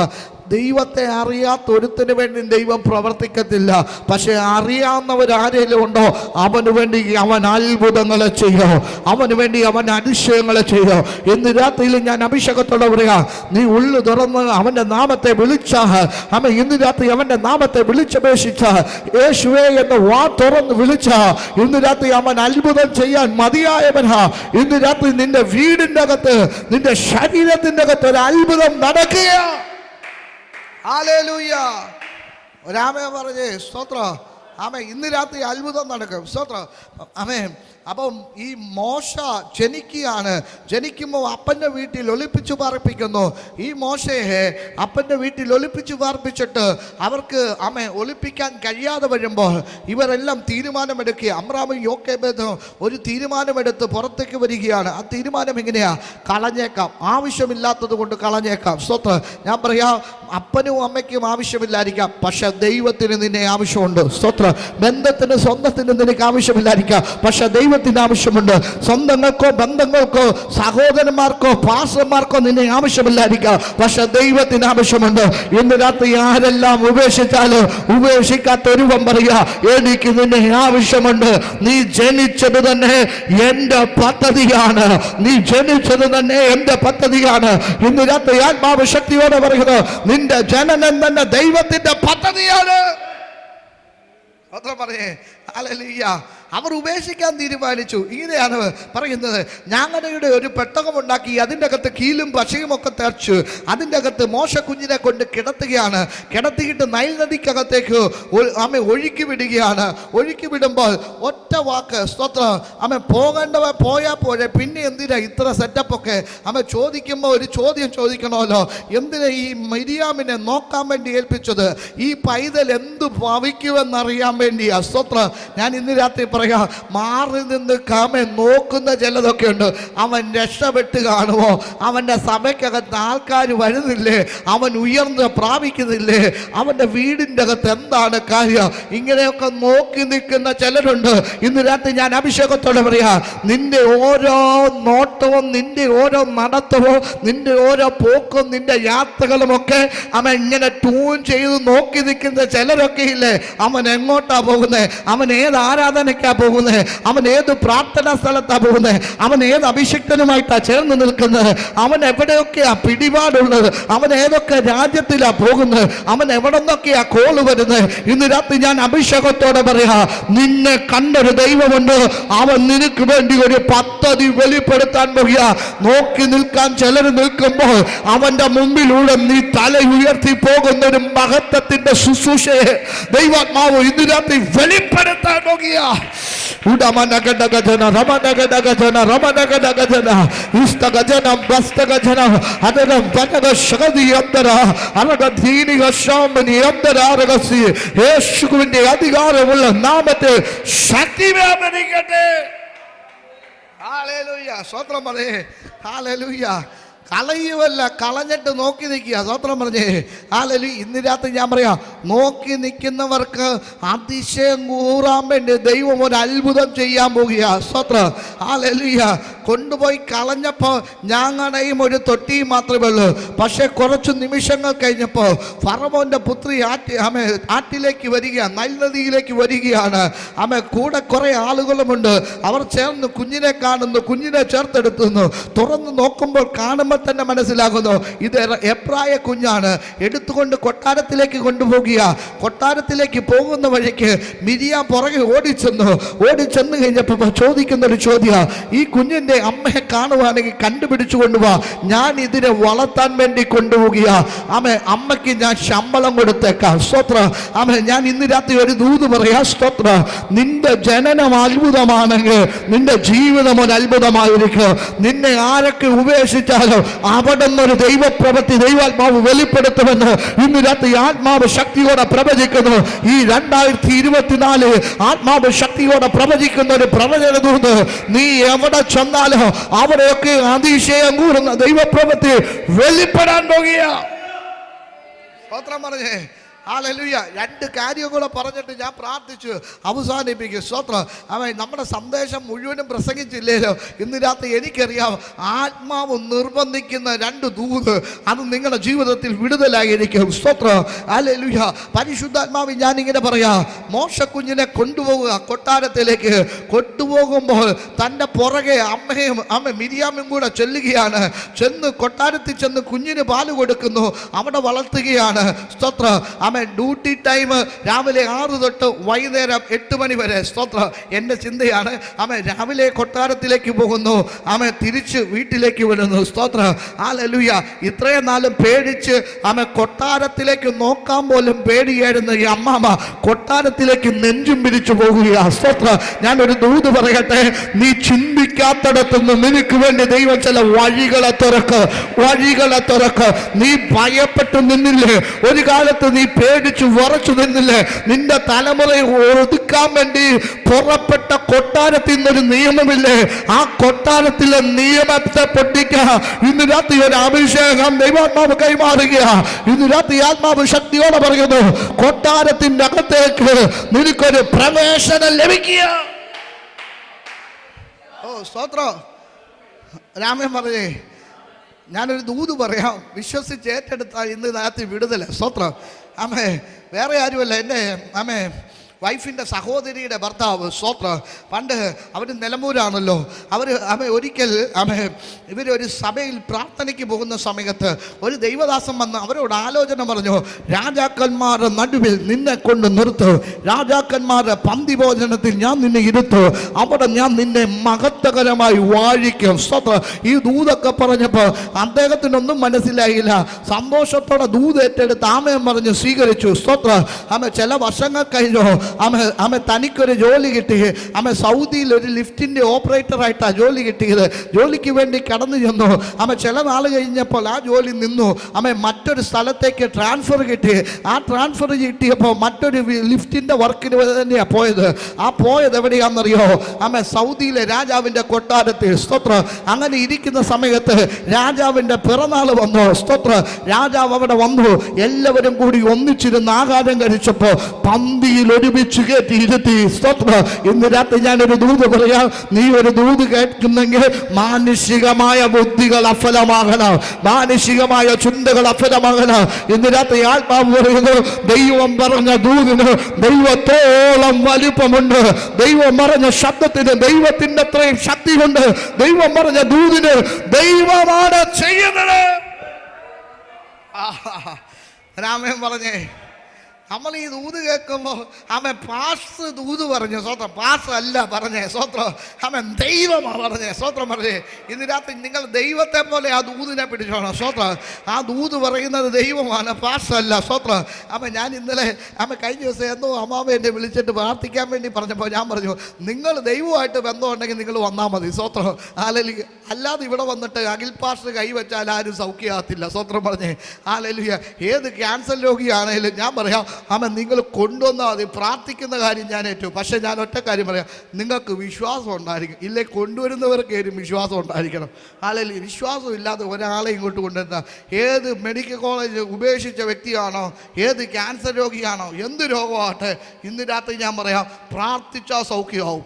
ദൈവത്തെ അറിയാത്ത ഒരുത്തിന് വേണ്ടി ദൈവം പ്രവർത്തിക്കത്തില്ല. പക്ഷെ അറിയാവുന്നവരാരെങ്കിലും ഉണ്ടോ? അവന് വേണ്ടി അവൻ അത്ഭുതങ്ങളെ ചെയ്യോ? അവന് വേണ്ടി അവൻ അതിശയങ്ങളെ ചെയ്യോ? ഇന്ന് രാത്രിയിൽ ഞാൻ അഭിഷേകത്തോടെ പറയാ നീ ഉള്ളു തുറന്ന് അവന്റെ നാമത്തെ വിളിച്ച. അവൻ ഇന്ന് രാത്രി അവന്റെ നാമത്തെ വിളിച്ചപേക്ഷിച്ച. യേശുവേ എന്ന് വാ തുറന്ന് വിളിച്ച. ഇന്ന് രാത്രി അവൻ അത്ഭുതം ചെയ്യാൻ മതിയായവനാ. ഇന്ന് രാത്രി നിന്റെ വീടിന്റെ അകത്ത് നിന്റെ ശരീരത്തിന്റെ അകത്ത് ഒരു അത്ഭുതം നടക്കുക ഹാലേലൂയ ഒരാമ പറഞ്ഞേ സ്തോത്ര ആമേ ഇന്ന് രാത്രി അത്ഭുതം നടക്കും. സ്തോത്ര. ആമേ അപ്പം ഈ മോശ ജനിക്കുകയാണ്. ജനിക്കുമ്പോൾ അപ്പന്റെ വീട്ടിൽ ഒളിപ്പിച്ചു പാർപ്പിക്കുന്നു. ഈ മോശയെ അപ്പന്റെ വീട്ടിൽ ഒളിപ്പിച്ചു പാർപ്പിച്ചിട്ട് അവർക്ക് അമ്മ ഒളിപ്പിക്കാൻ കഴിയാതെ വരുമ്പോൾ ഇവരെല്ലാം തീരുമാനമെടുക്കുക. അമ്രാമും യോക്കേബേദും ഒരു തീരുമാനമെടുത്ത് പുറത്തേക്ക് വരികയാണ്. ആ തീരുമാനം എങ്ങനെയാ? കളഞ്ഞേക്കാം. ആവശ്യമില്ലാത്തത് കൊണ്ട് കളഞ്ഞേക്കാം. സ്വത്ത് ഞാൻ പറയാം അപ്പനും അമ്മയ്ക്കും ആവശ്യമില്ലായിരിക്കാം. പക്ഷെ ദൈവത്തിന് നിന്നെ ആവശ്യമുണ്ട്. സ്വത്ര ബന്ധത്തിന് സ്വന്തത്തിന് നിനക്ക് ആവശ്യമില്ലായിരിക്കാം. പക്ഷെ ദൈവത്തിന് ആവശ്യമുണ്ട്. സ്വന്തങ്ങൾക്കോ ബന്ധങ്ങൾക്കോ സഹോദരന്മാർക്കോ പാസ്റ്റർമാർക്കോ നിന്നെ ആവശ്യമില്ലായിരിക്കാം. പക്ഷെ ദൈവത്തിന് ആവശ്യമുണ്ട്. ഇന്ന് രാത്രി ആരെല്ലാം ഉപേക്ഷിച്ചാലും ഉപേക്ഷിക്കാത്ത ഒരുവൻ പറയുക എനിക്ക് നിന്നെ ആവശ്യമുണ്ട്. നീ ജനിച്ചത് തന്നെ എന്റെ പദ്ധതിയാണ്. നീ ജനിച്ചത് തന്നെ എന്റെ പദ്ധതിയാണ്. ഇന്ന് രാത്രി ആത്മാവ് ശക്തിയോടെ പറയുന്നത് നിന്റെ ജനനം തന്നെ ദൈവത്തിന്റെ പദ്ധതിയാണ്. മാത്രം പറഞ്ഞേ അലലിയ അവർ ഉപേക്ഷിക്കാൻ തീരുമാനിച്ചു. ഇങ്ങനെയാണ് പറയുന്നത്. ഞാങ്ങടയുടെ ഒരു പെട്ടകമുണ്ടാക്കി അതിന്റെ അകത്ത് കീലും പശയും ഒക്കെ തെച്ചു. അതിന്റെ അകത്ത് മോശ കുഞ്ഞിനെ കൊണ്ട് കിടത്തുകയാണ്. കിടത്തിയിട്ട് നൈൽ നദിക്കകത്തേക്ക് അമ്മ ഒഴുക്കി വിടുകയാണ്. ഒഴുക്കി വിടുമ്പോൾ ഒറ്റ വാക്ക് സ്തോത്രം. അമ്മ പോകേണ്ടവ പോയാൽ പോരെ. പിന്നെ എന്തിനാ ഇത്ര സെറ്റപ്പൊക്കെ? അമ്മ ചോദിക്കുമ്പോൾ ഒരു ചോദ്യം ചോദിക്കണമല്ലോ. എന്തിനാ ഈ മരിയാമിനെ നോക്കാൻ വേണ്ടി ഏൽപ്പിച്ചത്? ഈ പൈതൽ എന്ത് ഭവിക്കുമെന്നറിയാൻ വേണ്ടി സ്തോത്രം. ഞാൻ ഇന്ന് രാത്രി പറയാ മാറി നിന്ന് കാമെ നോക്കുന്ന ചിലതൊക്കെ ഉണ്ട്. അവൻ രക്ഷപ്പെട്ട് കാണുമോ? അവന്റെ സഭയ്ക്കകത്ത് ആൾക്കാർ വരുന്നില്ലേ? അവൻ ഉയർന്ന് പ്രാപിക്കുന്നില്ലേ? അവന്റെ വീടിന്റെ അകത്ത് എന്താണ് കാര്യം? ഇങ്ങനെയൊക്കെ നോക്കി നിൽക്കുന്ന ചിലരുണ്ട്. ഇന്ന് രാത്രി ഞാൻ അഭിഷേകത്തോടെ പറയാ നിന്റെ ഓരോ നോട്ടവും നിന്റെ ഓരോ നടത്തവും നിന്റെ ഓരോ പോക്കും നിന്റെ യാത്രകളും ഒക്കെ അവൻ ഇങ്ങനെ ട്യൂൺ ചെയ്ത് നോക്കി നിൽക്കുന്ന ചിലരൊക്കെ ഇല്ലേ? അവൻ എങ്ങോട്ടാ പോകുന്നത് അവൻ ഏത് ആരാധനയ്ക്കാ പോകുന്നത് അവൻ ഏത് പ്രാർത്ഥനാ സ്ഥലത്താ പോകുന്നത് അവൻ ഏത് അഭിഷിക്തനുമായിട്ടാ ചേർന്ന് നിൽക്കുന്നത് അവൻ എവിടെയൊക്കെയാ പിടിപാടുള്ളത് അവൻ ഏതൊക്കെ രാജ്യത്തിലാ പോകുന്നത് അവൻ എവിടെ നിന്നൊക്കെയാ കോൾ വരുന്നത് ഇന്ന് രാത്രി ഞാൻ അഭിഷേകത്തോടെ പറയാ നിന്നെ കണ്ടൊരു ദൈവമുണ്ട്. അവൻ നിനക്ക് വേണ്ടി ഒരു പദ്ധതി വെളിപ്പെടുത്താൻ പോകുക നോക്കി നിൽക്കാൻ ചിലർ നിൽക്കുമ്പോൾ അവന്റെ മുമ്പിലൂടെ നീ തല ഉയർത്തി പോകുന്ന ഒരു മഹത്വത്തിന്റെ ശുശ്രൂഷയെ ദൈവാത്മാവ് ഇന്ന് രാത്രി വെളിപ്പെടുത്താൻ പോകുക ఉడమనగడ గజన రమనగడ గజన రమనగడ గజన ఇష్ట గజన భస్త గజన అదన బనగ శగది అందర అనగ దీనిగ శామని అందర అరగసి యేసుకుని అధికారముల నామతే శక్తి వ్యామనికటే హాలేలుయా సోత్రమరే హాలేలుయా കളയുമല്ല കളഞ്ഞിട്ട് നോക്കി നിൽക്കുക. സ്വത്രം പറഞ്ഞേ ആലലി ഇന്ന് രാത്രി ഞാൻ പറയാം നോക്കി നിൽക്കുന്നവർക്ക് അതിശയം കൂറാൻ വേണ്ടി ദൈവം ഒരു അത്ഭുതം ചെയ്യാൻ പോകുക സ്വത്രം ഹാലലുയ. കൊണ്ടുപോയി കളഞ്ഞപ്പോൾ ഞാങ്ങണയും ഒരു തൊട്ടിയും മാത്രമേ ഉള്ളൂ. പക്ഷേ കുറച്ച് നിമിഷങ്ങൾ കഴിഞ്ഞപ്പോൾ ഫറമോന്റെ പുത്രി ആറ്റി അമ്മ ആറ്റിലേക്ക് വരിക നൈനദിയിലേക്ക് വരികയാണ്. അമ്മ കൂടെ കുറേ ആളുകളുമുണ്ട്. അവർ ചേർന്ന് കുഞ്ഞിനെ കാണുന്നു കുഞ്ഞിനെ ചേർത്തെടുത്തുന്നു. തുറന്ന് നോക്കുമ്പോൾ കാണുമ്പോൾ തന്നെ മനസ്സിലാകുന്നു ഇത് എപ്രായ കുഞ്ഞാണ്. എടുത്തുകൊണ്ട് കൊട്ടാരത്തിലേക്ക് കൊണ്ടുപോകുക കൊട്ടാരത്തിലേക്ക് പോകുന്ന വഴിക്ക് മിരിയ പുറകെ ഓടിച്ചെന്നു. ഓടിച്ചെന്ന് കഴിഞ്ഞപ്പോൾ ചോദിക്കുന്നൊരു ചോദ്യ ഈ കുഞ്ഞിന്റെ അമ്മയെ കാണുവാണെങ്കിൽ കണ്ടുപിടിച്ചു കൊണ്ടുപോവാ ഞാൻ ഇതിനെ വളർത്താൻ വേണ്ടി കൊണ്ടുപോകുക അമ്മ അമ്മയ്ക്ക് ഞാൻ ശമ്പളം കൊടുത്തേക്കാം. സ്തോത്ര. അമ്മ ഞാൻ ഇന്ന് രാത്രി ഒരു ദൂത് പറയാ സ്തോത്ര. നിന്റെ ജനനം അത്ഭുതമാണെങ്കിൽ നിന്റെ ജീവിതം ഒരു അത്ഭുതമായിരിക്കും. നിന്നെ ആരൊക്കെ ഉപേക്ഷിച്ചാലോ അവിടെ നിന്നൊരു ദൈവപ്രവൃത്തി ദൈവാത്മാവ് വെളിപ്പെടുത്തുമെന്ന് ഇന്ന് രാത്രി ആത്മാവ് ശക്തിയോടെ പ്രവചിക്കുന്നു. ഈ രണ്ടായിരത്തി ഇരുപത്തിനാല് ആത്മാവ് ശക്തിയോടെ പ്രവചിക്കുന്ന ഒരു പ്രവചന ദൂത് നീ എവിടെ ചെന്നാലോ അവിടെയൊക്കെ അതിശയം കൂടുന്ന ദൈവപ്രവൃത്തി വെളിപ്പെടാൻ പോകുക പറഞ്ഞേ. ഹാലലുയ. രണ്ട് കാര്യം കൂടെ പറഞ്ഞിട്ട് ഞാൻ പ്രാർത്ഥിച്ചു. അവസാനിപ്പിക്കും. സ്തോത്രം. അവൻ നമ്മുടെ സന്ദേശം മുഴുവനും പ്രസംഗിച്ചില്ലല്ലോ ഇന്ന് രാത്രി എനിക്കറിയാം ആത്മാവ് നിർബന്ധിക്കുന്ന രണ്ട് ദൂത് അത് നിങ്ങളുടെ ജീവിതത്തിൽ വിടുതലായിരിക്കും. സ്തോത്രം. ഹാലലുയ. പരിശുദ്ധാത്മാവ് ഞാനിങ്ങനെ പറയാം മോശക്കുഞ്ഞിനെ കൊണ്ടുപോകുക കൊട്ടാരത്തിലേക്ക് കൊണ്ടുപോകുമ്പോൾ തന്റെ പുറകെ അമ്മയും അമ്മ മിരിയാമും കൂടെ ചെല്ലുകയാണ്. ചെന്ന് കൊട്ടാരത്തിൽ ചെന്ന് കുഞ്ഞിന് പാൽ കൊടുക്കുന്നു. അവിടെ വളർത്തുകയാണ്. സ്തോത്ര. അമ്മ ഡ്യൂട്ടി ടൈം രാവിലെ ആറ് തൊട്ട് വൈകുന്നേരം എട്ട് മണി വരെ. സ്തോത്ര. എന്റെ ചിന്തയാണ്. ആമ രാവിലെ കൊട്ടാരത്തിലേക്ക് പോകുന്നു. ആമ തിരിച്ച് വീട്ടിലേക്ക് വരുന്നു. സ്തോത്ര. ലലുയ ഇത്രയും നാളും പേടിച്ച് ആമ കൊട്ടാരത്തിലേക്ക് നോക്കാൻ പോലും പേടിയായിരുന്നു ഈ അമ്മാമ്മ കൊട്ടാരത്തിലേക്ക് നെഞ്ചും പിരിച്ചു പോകുക സ്തോത്ര. ഞാൻ ഒരു ദൂത് പറയട്ടെ? നീ ചിന്തിക്കാത്തടത്തുനിന്ന് നിനക്ക് വേണ്ടി ദൈവം ചില വഴികളെ തുറക്ക്. വഴികളെ തുറക്ക്. നീ ഭയപ്പെട്ടു നിന്നില്ലേ? ഒരു കാലത്ത് നീ പേടിച്ചു വറച്ചു നിന്നില്ലേ? നിന്റെ തലമുറയെ ഒതുക്കാൻ വേണ്ടി പുറപ്പെട്ട കൊട്ടാരത്തിൽ നിന്നൊരു നിയമമില്ലേ? ആ കൊട്ടാരത്തിലെ നിയമത്തെ പൊട്ടിക്കുക. ഇന്ന് രാത്രി ഒരു അഭിഷേകം ദൈവാത്മാവ് കൈമാറുക. ഇന്ന് രാത്രി ആത്മാവ് ശക്തിയോടെ പറയുന്നു കൊട്ടാരത്തിന്റെ അകത്തേക്ക് നിനക്കൊരു പ്രവേശനം ലഭിക്കുക. ഓ സ്തോത്രം. രാമൻ പറഞ്ഞേ ഞാനൊരു ദൂത് പറയാം. വിശ്വസിച്ച് ഏറ്റെടുത്താൽ ഇന്ന് രാത്രി വിടുതല. സ്തോത്രം. ആമേ വേറെ ആരുമല്ല. എന്നെ ആമേ വൈഫിന്റെ സഹോദരിയുടെ ഭർത്താവ് സ്വോത്ര പണ്ട് അവർ നിലമ്പൂരാണല്ലോ. അവർ അമ്മ ഒരിക്കൽ അമ്മ ഇവരൊരു സഭയിൽ പ്രാർത്ഥനയ്ക്ക് പോകുന്ന സമയത്ത് ഒരു ദൈവദാസം വന്ന് അവരോട് ആലോചന പറഞ്ഞു രാജാക്കന്മാരുടെ നടുവിൽ നിന്നെ കൊണ്ട് നിർത്തു. രാജാക്കന്മാരുടെ പന്തി ഭോജനത്തിൽ ഞാൻ നിന്നെ ഇരുത്തു. അവിടെ ഞാൻ നിന്നെ മഹത്വകരമായി വാഴിക്കും. സ്വത്ര ഈ ദൂതൊക്കെ പറഞ്ഞപ്പോൾ അദ്ദേഹത്തിനൊന്നും മനസ്സിലായില്ല. സന്തോഷത്തോടെ ദൂത് ഏറ്റെടുത്ത് ആമയം പറഞ്ഞ് സ്വീകരിച്ചു. സ്വത്ര ആമ ചില വർഷങ്ങൾ കഴിഞ്ഞു ആമ ആമ തനിക്കൊരു ജോലി കിട്ടി ആമ സൗദിയിൽ ഒരു ലിഫ്റ്റിന്റെ ഓപ്പറേറ്ററായിട്ടാണ് ജോലി കിട്ടിയത്. ജോലിക്ക് വേണ്ടി കടന്നു ചെന്നു. ആമ ചില നാൾ കഴിഞ്ഞപ്പോൾ ആ ജോലി നിന്നു. ആമ മറ്റൊരു സ്ഥലത്തേക്ക് ട്രാൻസ്ഫർ കിട്ടി. ആ ട്രാൻസ്ഫർ കിട്ടിയപ്പോൾ മറ്റൊരു ലിഫ്റ്റിന്റെ വർക്കിന് തന്നെയാണ് പോയത്. ആ പോയത് എവിടെയാണെന്നറിയോ? ആമ സൗദിയിലെ രാജാവിന്റെ കൊട്ടാരത്തിൽ. സ്തോത്രം. അങ്ങനെ ഇരിക്കുന്ന സമയത്ത് രാജാവിന്റെ പിറന്നാൾ വന്നു. സ്തോത്ര. രാജാവ് അവിടെ വന്നു. എല്ലാവരും കൂടി ഒന്നിച്ചിരുന്ന് ആഹാരം കഴിച്ചപ്പോൾ പന്തിയിൽ ഒരുമിച്ച് കയറ്റി ഇരുത്തി സ്തോത്ര ഇന്ന് രാത്രി ഒരു ദൂത് പറയാം. നീ ഒരു ദൂത് കേൾക്കുന്നെങ്കിൽ മാനുഷികമായ ബുദ്ധികൾ അഫലമാകണം. മാനുഷികമായ ചിന്തകൾ അഫലമാകണം. ഇന്ന് രാത്രി ആത്മാവ് പറയുന്നു ദൈവം പറഞ്ഞ ദൂതിന് ദൈവത്തോളം വലിപ്പമുണ്ട്. ദൈവം പറഞ്ഞ ശബ്ദത്തിന് ദൈവത്തിന്റെ അത്രയും ശക്തിയുണ്ട്. ദൈവം പറഞ്ഞ ദൂതിന് ദൈവമാണ് ചെയ്യുന്നത്. രാമൻ പറഞ്ഞേ നമ്മൾ ഈ ദൂത് കേൾക്കുമ്പോൾ അവൻ പാസ് ദൂത് പറഞ്ഞു സ്വത്രം. പാസ് അല്ല പറഞ്ഞേ സ്വത്രം. അവൻ ദൈവമാണ് പറഞ്ഞേ സ്വത്രം പറഞ്ഞേ. ഇന്ന് രാത്രി നിങ്ങൾ ദൈവത്തെ പോലെ ആ ദൂതിനെ പിടിച്ചോണം സ്വത്രം. ആ ദൂത് പറയുന്നത് ദൈവമാണ് പാസ് അല്ല സ്വത്രം. അവൻ ഞാൻ ഇന്നലെ അവൻ കഴിഞ്ഞ ദിവസം എന്തോ അമ്മാവ എന്നെ വിളിച്ചിട്ട് പ്രാർത്ഥിക്കാൻ വേണ്ടി പറഞ്ഞപ്പോൾ ഞാൻ പറഞ്ഞു നിങ്ങൾ ദൈവമായിട്ട് ബന്ധമുണ്ടെങ്കിൽ നിങ്ങൾ വന്നാൽ മതി സ്വത്രം. ആലലി അല്ലാതെ ഇവിടെ വന്നിട്ട് അഖിൽ പാസ് കൈവച്ചാൽ ആരും സൗഖ്യമാകത്തില്ല സ്വത്രം പറഞ്ഞേ. ആലലിയ ഏത് ക്യാൻസർ രോഗിയാണേലും ഞാൻ പറയാം ആമ നിങ്ങൾ കൊണ്ടുവന്നാൽ മതി. പ്രാർത്ഥിക്കുന്ന കാര്യം ഞാൻ ഏറ്റവും പക്ഷേ ഞാൻ ഒറ്റ കാര്യം പറയാം. നിങ്ങൾക്ക് വിശ്വാസം ഉണ്ടായിരിക്കും ഇല്ലേ കൊണ്ടുവരുന്നവർക്കേലും വിശ്വാസം ഉണ്ടായിരിക്കണം? ആലലി വിശ്വാസം ഇല്ലാതെ ഒരാളെ ഇങ്ങോട്ട് കൊണ്ടുവരുന്ന ഏത് മെഡിക്കൽ കോളേജ് ഉപേക്ഷിച്ച വ്യക്തിയാണോ ഏത് ക്യാൻസർ രോഗിയാണോ എന്ത് രോഗമാകട്ടെ ഇന്ന് രാത്രി ഞാൻ പറയാം പ്രാർത്ഥിച്ചാൽ സൗഖ്യമാവും.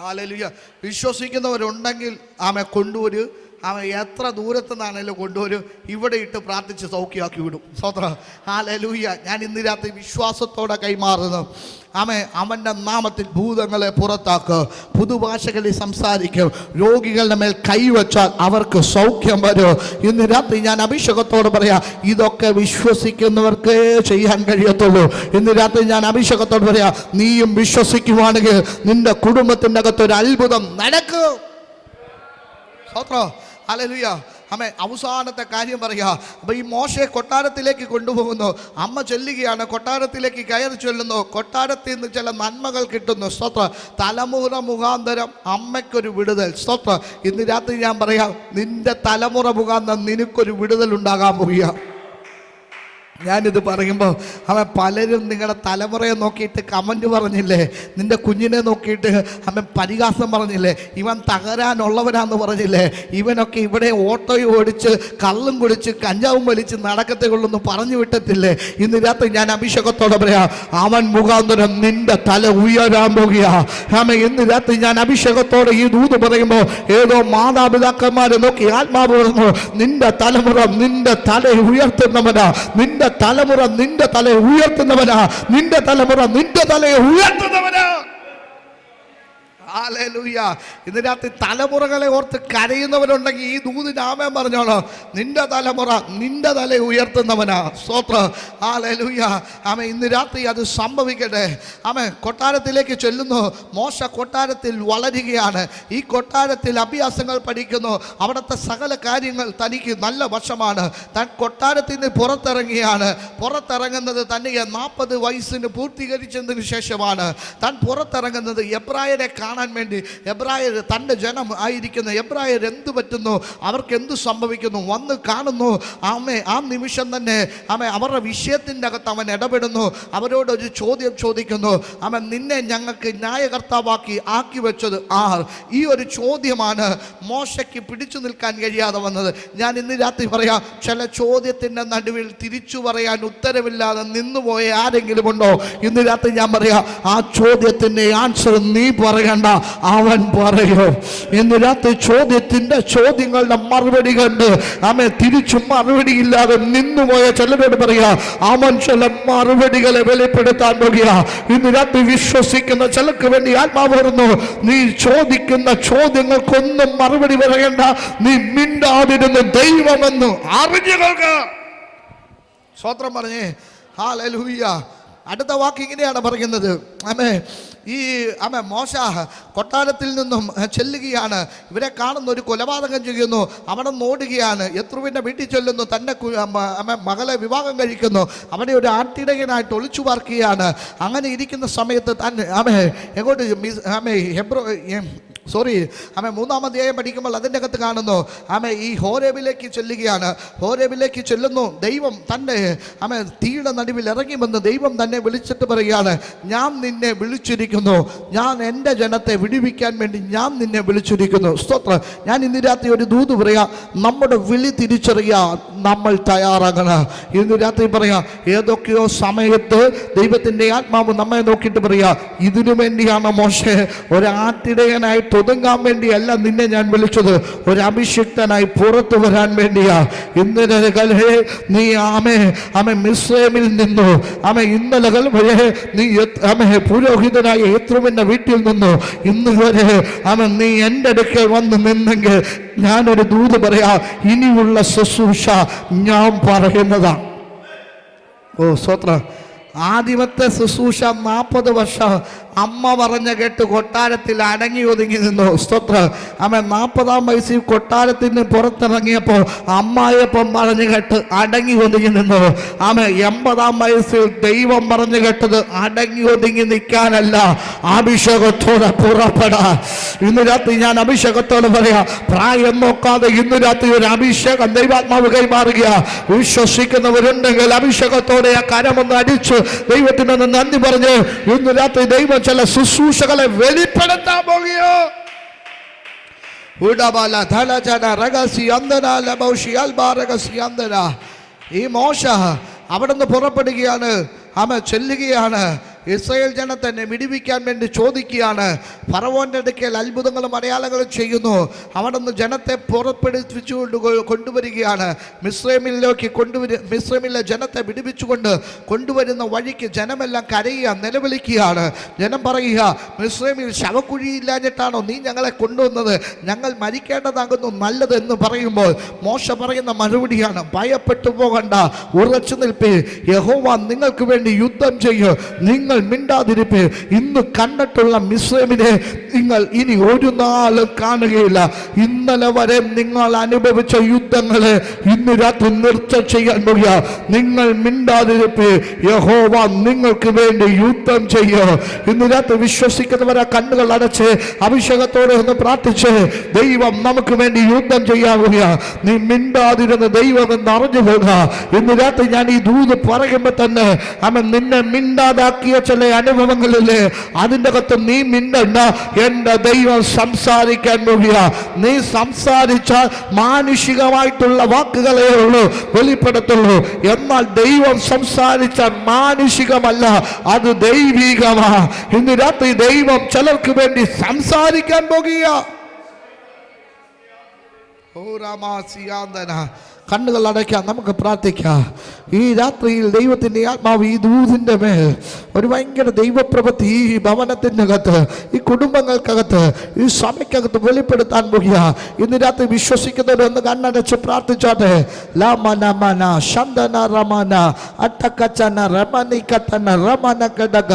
ആലലിയ വിശ്വസിക്കുന്നവരുണ്ടെങ്കിൽ ആമെ കൊണ്ടുവരൂ. അവൻ എത്ര ദൂരത്തു നിന്നാണേലും കൊണ്ടുവരും? ഇവിടെ ഇട്ട് പ്രാർത്ഥിച്ച് സൗഖ്യമാക്കി വിടും. സ്വത്ര ഹാലലൂയ ഞാൻ ഇന്ന് രാത്രി വിശ്വാസത്തോടെ കൈമാറുന്നു. ആമെ അവന്റെ നാമത്തിൽ ഭൂതങ്ങളെ പുറത്താക്കുക പുതുഭാഷകളിൽ സംസാരിക്കും. രോഗികളുടെ മേൽ കൈവച്ചാൽ അവർക്ക് സൗഖ്യം വരും. ഇന്ന് രാത്രി ഞാൻ അഭിഷേകത്തോട് പറയാം ഇതൊക്കെ വിശ്വസിക്കുന്നവർക്കേ ചെയ്യാൻ കഴിയത്തുള്ളൂ. ഇന്ന് രാത്രി ഞാൻ അഭിഷേകത്തോട് പറയാം നീയും വിശ്വസിക്കുവാണെങ്കിൽ നിന്റെ കുടുംബത്തിന്റെ അകത്തൊരു അത്ഭുതം നടക്കും. സ്തോത്രം ഹല്ലേലൂയ. അമ്മ അവസാനത്തെ കാര്യം പറയുക. അപ്പൊ ഈ മോശയെ കൊട്ടാരത്തിലേക്ക് കൊണ്ടുപോകുന്നു. അമ്മ ചെല്ലുകയാണ് കൊട്ടാരത്തിലേക്ക് കയറി ചൊല്ലുന്നു. കൊട്ടാരത്തിൽ നിന്ന് ചില നന്മകൾ കിട്ടുന്നു. സ്തോത്ര. തലമുറ മുഖാന്തരം അമ്മയ്ക്കൊരു വിടുതൽ. സ്തോത്ര. ഇന്ന് രാത്രി ഞാൻ പറയാം നിന്റെ തലമുറ മുഖാന്തരം നിനക്കൊരു വിടുതൽ ഉണ്ടാകാൻ പോവുക ഞാനിത് പറയുമ്പോൾ അവൻ പലരും നിങ്ങളുടെ തലമുറയെ നോക്കിയിട്ട് കമന്റ് പറഞ്ഞില്ലേ? നിന്റെ കുഞ്ഞിനെ നോക്കിയിട്ട് അവൻ പരിഹാസം പറഞ്ഞില്ലേ? ഇവൻ തകരാനുള്ളവനാന്ന് പറഞ്ഞില്ലേ? ഇവനൊക്കെ ഇവിടെ ഓട്ടോയും ഓടിച്ച് കള്ളും കുടിച്ച് കഞ്ചാവും വലിച്ച് നടക്കത്തെ കൊള്ളൊന്നും പറഞ്ഞു വിട്ടത്തില്ലേ ഇന്ന് രാത്രി ഞാൻ അഭിഷേകത്തോടെ പറയാം അവൻ മുഖാന്തരം നിന്റെ തല ഉയരാൻ പോകുക ആമ ഇന്ന് രാത്രി ഞാൻ അഭിഷേകത്തോടെ ഈ ദൂത് പറയുമ്പോൾ ഏതോ മാതാപിതാക്കന്മാരെ നോക്കി ആത്മാവ് നിന്റെ തലമുറ നിന്റെ തല ഉയർത്തുന്നവനാ നിന്റെ തലമുറ നിന്റെ തല ഉയർത്തുന്നവനാ. നിന്റെ തലമുറ നിന്റെ തലയെ ഉയർത്തുന്നവനാ. ഹല്ലേലൂയ. ഇതിനകത്ത് തലമുറകളെ ഓർത്ത് കരയുന്നവരുണ്ടെങ്കിൽ ഈ ദൂതി ആമേൻ പറഞ്ഞോളോ. നിന്റെ തലമുറ നിന്റെ തല ഉയർത്തുന്നവനാ. സ്തോത്ര. ആലൂയ ആമ ഇന്ന് രാത്രി അത് സംഭവിക്കട്ടെ. ആമ കൊട്ടാരത്തിലേക്ക് ചെല്ലുന്നു. മോശ കൊട്ടാരത്തിൽ വളരുകയാണ്. ഈ കൊട്ടാരത്തിൽ അഭ്യാസങ്ങൾ പഠിക്കുന്നു. അവിടുത്തെ സകല കാര്യങ്ങൾ തനിക്ക് നല്ല വശമാണ്. താൻ കൊട്ടാരത്തിൽ നിന്ന് പുറത്തിറങ്ങിയാണ്. പുറത്തിറങ്ങുന്നത് തന്നെ നാൽപ്പത് വയസ്സിന് പൂർത്തീകരിച്ചതിന് ശേഷമാണ്. താൻ പുറത്തിറങ്ങുന്നത് എബ്രായരെ കാണാൻ വേണ്ടി എബ്രായർ തന്റെ ജനം ആയിരിക്കുന്ന എബ്രായർ എന്ത് പറ്റുന്നു? അവർക്ക് എന്ത് സംഭവിക്കുന്നു? വന്ന് കാണുന്നു. ആമേ ആ നിമിഷം തന്നെ ആമേ അവരുടെ വിഷയത്തിന്റെ അകത്ത് അവൻ ഇടപെടുന്നു. അവരോട് ഒരു ചോദ്യം ചോദിക്കുന്നു. അവൻ നിന്നെ ഞങ്ങൾക്ക് ന്യായകർത്താവാക്കി ആക്കി വെച്ചത് ആർ? ഈ ഒരു ചോദ്യമാണ് മോശയ്ക്ക് പിടിച്ചു നിൽക്കാൻ കഴിയാതെ വന്നത്. ഞാൻ ഇന്ന് രാത്രി പറയാം ചില ചോദ്യത്തിന്റെ നടുവിൽ തിരിച്ചു പറയാൻ ഉത്തരവില്ലാതെ നിന്നുപോയ ആരെങ്കിലും ഉണ്ടോ? ഇന്ന് രാത്രി ഞാൻ പറയാം ആ ചോദ്യത്തിന്റെ ആൻസർ നീ പറയണ്ട. അവൻ പറയും രാത്രി ചോദ്യത്തിന്റെ ചോദ്യങ്ങളുടെ മറുപടി കണ്ട് അവൻ തിരിച്ചു ഇല്ലാതെ നിന്നുപോയ ചിലരോട് പറയാ അവൻ ചില മറുപടികളെ വെളിപ്പെടുത്താൻ പോകുക. ഇന്ന് രാത്രി വിശ്വസിക്കുന്ന ചിലർക്ക് വേണ്ടി ആത്മാവ് വരുന്നു നീ ചോദിക്കുന്ന ചോദ്യങ്ങൾക്കൊന്നും മറുപടി പറയണ്ട. നീ മിണ്ടാതിരുന്ന് ദൈവമെന്ന് അറിഞ്ഞു കേൾക്ക. സ്വത്രം പറഞ്ഞേ. ഹാലൂയ്യ അടുത്ത വാക്ക് ഇങ്ങനെയാണ് പറയുന്നത്. അമേ ഈ അമ മോശ കൊട്ടാരത്തിൽ നിന്നും ചെല്ലുകയാണ്. ഇവരെ കാണുന്ന ഒരു കൊലപാതകം ചെയ്യുന്നു. അവിടെ നോടുകയാണ്. യത്രുവിന്റെ വീട്ടിൽ ചെല്ലുന്നു. തന്റെ അമ്മ- അമ്മ മകളെ വിവാഹം കഴിക്കുന്നു. അവിടെ ഒരു ആട്ടിടകനായിട്ട് ഒളിച്ചു പാർക്കുകയാണ്. അങ്ങനെ ഇരിക്കുന്ന സമയത്ത് തന്നെ അമേ എങ്ങോട്ട് മിസ് അമേ ഹെബ്രോ സോറി ആമ മൂന്നാം അധ്യായം പഠിക്കുമ്പോൾ അതിന്റെ അകത്ത് കാണുന്നു. ആമ ഈ ഹോരേബിലേക്ക് ചെല്ലുകയാണ്. ഹോരേബിലേക്ക് ചെല്ലുന്നു. ദൈവം തന്നെ ആമ തീയുടെ നടുവിൽ ഇറങ്ങി വന്ന് ദൈവം തന്നെ വിളിച്ചിട്ട് പറയുകയാണ് ഞാൻ നിന്നെ വിളിച്ചിരിക്കുന്നു. ഞാൻ എന്റെ ജനത്തെ വിടുവിക്കാൻ വേണ്ടി ഞാൻ നിന്നെ വിളിച്ചിരിക്കുന്നു. സ്തോത്ര. ഞാൻ ഇന്ന് രാത്രി ഒരു ദൂത് പറയാം നമ്മുടെ വിളി തിരിച്ചറിയാൻ നമ്മൾ തയ്യാറാകണം. ഇന്ന് രാത്രി പറയാം ഏതൊക്കെയോ സമയത്ത് ദൈവത്തിന്റെ ആത്മാവ് നമ്മെ നോക്കിയിട്ട് പറയാ ഇതിനു വേണ്ടിയാണ് മോശെ ഒരാട്ടിടയനായിട്ട് ഒതുങ്ങാൻ വേണ്ടിയല്ല നിന്നെ ഞാൻ വിളിച്ചത്. ഒരു അഭിഷിക്തനായി പുറത്തു വരാൻ വേണ്ടിയാ. ഇന്നലെ കലഹേ നീ ആമേ അമ്മ മിസ്രൈമിൽ നിന്നു. അമ്മ ഇന്നലെ വരെ നീ ആമെ പുരോഹിതനായ യത്രുവിന്റെ വീട്ടിൽ നിന്നു. ഇന്ന് വരെ അമ്മ നീ എന്റെ അടുക്കൽ വന്ന് നിന്നെങ്കിൽ ഞാനൊരു ദൂത് പറയാ ഇനിയുള്ള ശുശ്രൂഷ ഞാൻ പറയുന്നതാണ് ഓ സ്വത്ര ആദ്യമത്തെ ശുശ്രൂഷ നാൽപ്പത് വർഷം അമ്മ പറഞ്ഞ കേട്ട് കൊട്ടാരത്തിൽ അടങ്ങി ഒതുങ്ങി നിന്നു. സ്തോത്ര. അമ്മ നാൽപ്പതാം വയസ്സിൽ കൊട്ടാരത്തിൽ നിന്ന് പുറത്തിറങ്ങിയപ്പോൾ അമ്മായപ്പം പറഞ്ഞു കേട്ട് അടങ്ങി ഒതുങ്ങി നിന്നു. അമ്മ എൺപതാം വയസ്സിൽ ദൈവം പറഞ്ഞു കേട്ടത് അടങ്ങി ഒതുങ്ങി നിൽക്കാനല്ല അഭിഷേകത്തോടെ പുറപ്പെടാൻ ഇന്ന് രാത്രി ഞാൻ അഭിഷേകത്തോട് പറയാം പ്രായം നോക്കാതെ ഇന്ന് രാത്രി ഒരു അഭിഷേകം ദൈവാത്മാവ് കൈമാറുക വിശ്വസിക്കുന്നവരുണ്ടെങ്കിൽ അഭിഷേകത്തോടെ ആ കരമൊന്ന് അടിച്ച് ദൈവത്തിനൊന്ന് നന്ദി പറഞ്ഞ് ഇന്ന് രാത്രി ദൈവം ചില ശുശ്രൂഷകളെ വെളിപ്പെടുത്താൻ പോകുകയോ? ഉടബല ധനജന രഹസി അന്തന ലബൗഷി അൽബാ രഹസ്യ അന്തന ഈ മോശ അവിടെ നിന്ന് പുറപ്പെടുകയാണ്. അമ്മ ചെല്ലുകയാണ്. ഇസ്രായേൽ ജനത്തെ വിടിവിക്കാൻ വേണ്ടി ചോദിക്കുകയാണ്. ഫറവോന്റെ അടുക്കൽ അത്ഭുതങ്ങളും അടയാളങ്ങളും ചെയ്യുന്നു. അവിടുന്ന് ജനത്തെ പുറപ്പെടുവിച്ചു കൊണ്ട് കൊണ്ടുവരികയാണ്. മിശ്രമിലേക്ക് കൊണ്ടുവരു മിശ്രമിലെ ജനത്തെ വിടിവിച്ചുകൊണ്ട് കൊണ്ടുവരുന്ന വഴിക്ക് ജനമെല്ലാം കരയുക നിലവിളിക്കുകയാണ്. ജനം പറയുക മിശ്രമിൽ ശവക്കുഴിയില്ലാഞ്ഞിട്ടാണോ നീ ഞങ്ങളെ കൊണ്ടുവന്നത്? ഞങ്ങൾ മരിക്കേണ്ടതാകുന്നു നല്ലത് എന്ന് പറയുമ്പോൾ മോശ പറയുന്ന മറുപടിയാണ് ഭയപ്പെട്ടു പോകണ്ട ഉറച്ചു നിൽപ്പേ. യഹോവ നിങ്ങൾക്ക് വേണ്ടി യുദ്ധം ചെയ്യ്. നിങ്ങൾ മിണ്ടാതിരിപ്പേ. ഇന്ന് കണ്ടിട്ടുള്ള മിശ്രമിനെ നിങ്ങൾ ഇനി ഒരു നാളും കാണുകയില്ല. ഇന്നലെ വരെ നിങ്ങൾ അനുഭവിച്ച യുദ്ധങ്ങളെ ഇന്ന് രാത്രി നൃത്തം ചെയ്യാൻ മുഴിയ നിങ്ങൾ മിണ്ടാതിരിപ്പേ. യഹോവ നിങ്ങൾക്ക് വേണ്ടി യുദ്ധം ചെയ്യോ. ഇന്ന് രാത്രി വിശ്വസിക്കുന്നവരെ കണ്ണുകൾ അടച്ച് അഭിഷേകത്തോടെ ഒന്ന് പ്രാർത്ഥിച്ച് ദൈവം നമുക്ക് വേണ്ടി യുദ്ധം ചെയ്യാൻ മുഴിയ നീ മിണ്ടാതിരുന്ന ദൈവം എന്ന് അറിഞ്ഞു പോകുക ഇന്ന് രാത്രി ഞാൻ ഈ ദൂത് പറയുമ്പോൾ തന്നെ അവൻ നിന്നെ മിണ്ടാതാക്കിയ ചില അനുഭവങ്ങളിൽ അതിന്റെ അകത്ത് നീ മിണ്ടണ്ട. എന്റെ ദൈവം സംസാരിക്കാൻ പോകുക നീ സംസാരിച്ചാൽ മാനുഷികമായിട്ടുള്ള വാക്കുകളേ ഉള്ളൂ വെളിപ്പെടുത്തുള്ളൂ. എന്നാൽ ദൈവം സംസാരിച്ചാൽ മാനുഷികമല്ല അത് ദൈവികമാ. ഇന്ന് രാത്രി ദൈവം ചിലർക്ക് വേണ്ടി സംസാരിക്കാൻ പോകുക. ഓ കണ്ണുകൾ അടയ്ക്കാം നമുക്ക് പ്രാർത്ഥിക്കാം. ഈ രാത്രിയിൽ ദൈവത്തിന്റെ ആത്മാവ് ഈ ദൂതിന്റെ മേൽ ഒരു ഭയങ്കര ദൈവപ്രപത്തി ഈ ഭവനത്തിന്റെ അകത്ത് ഈ കുടുംബങ്ങൾക്കകത്ത് ഈ സഭയ്ക്കകത്ത് വെളിപ്പെടുത്താൻ പോകുക ഇന്ന് രാത്രി വിശ്വസിക്കുന്നവർ ഒന്ന് കണ്ണടച്ച് പ്രാർത്ഥിച്ചോട്ടെ. ലാമന മന ശന്തന റമന അട്ടക്കച്ചന രമനി കത്തന രമന കടക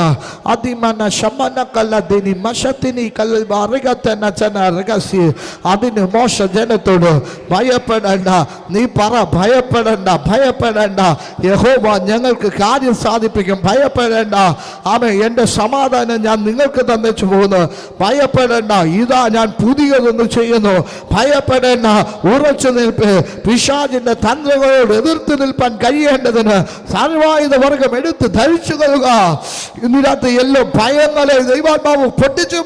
അതിമന ശമന കല്ലതിനി മശത്തിനി കല്ലിൽ അറികത്തന ചന രഹസ്യ. അതിന് മോശ ജനത്തോട് ഭയപ്പെടണ്ട. നീ പറ ഭയപ്പെടണ്ട ഭയപ്പെടേണ്ട. യഹോവ ഞങ്ങൾക്ക് കാര്യം സാധിപ്പിക്കും. ഭയപ്പെടേണ്ട. ആമേ എന്റെ സമാധാനം ഞാൻ നിങ്ങൾക്ക് തന്നിച്ചു പോകുന്നു. ഭയപ്പെടേണ്ട. ഇതാ ഞാൻ പുതിയതൊന്ന് ചെയ്യുന്നു. ഭയപ്പെടേണ്ട. ഉറച്ചു നിൽപ്പ്. പിശാചിന്റെ തന്ത്രങ്ങളോട് എതിർത്ത് നിൽപ്പാൻ കഴിയേണ്ടതിന് സർവായുധ വർഗം എടുത്ത് ധരിച്ചു കൊള്ളുക ഇന്നിനകത്ത് എല്ലാം ഭയങ്ങളെ ദൈവാത്മാവ് പൊട്ടിച്ചു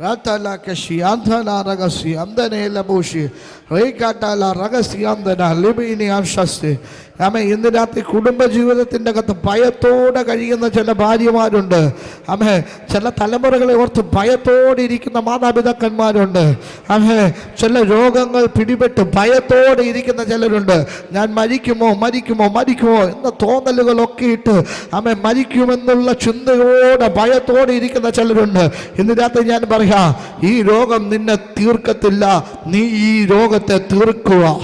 Ratala kashi andhana ragasi amdane labushi. Rekatala ragasi amdana libini amshasti. ആമേ ഇന്ന് രാത്രി കുടുംബ ജീവിതത്തിന്റെ അകത്ത് ഭയത്തോടെ കഴിയുന്ന ചില ഭാര്യമാരുണ്ട്. ആമേ ചില തലമുറകളെ ഓർത്ത് ഭയത്തോടെ ഇരിക്കുന്ന മാതാപിതാക്കന്മാരുണ്ട്. ആമേ ചില രോഗങ്ങൾ പിടിപെട്ട് ഭയത്തോടെ ഇരിക്കുന്ന ചിലരുണ്ട്. ഞാൻ മരിക്കുമോ മരിക്കുമോ മരിക്കുമോ എന്ന തോന്നലുകളൊക്കെ ഇട്ട് ആമേ മരിക്കുമെന്നുള്ള ചിന്തയോടെ ഭയത്തോടെ ഇരിക്കുന്ന ചിലരുണ്ട്. ഇന്ന് രാത്രി ഞാൻ പറയാം ഈ രോഗം നിന്നെ തീർക്കത്തില്ല. നീ ഈ രോഗത്തെ തീർക്കുക.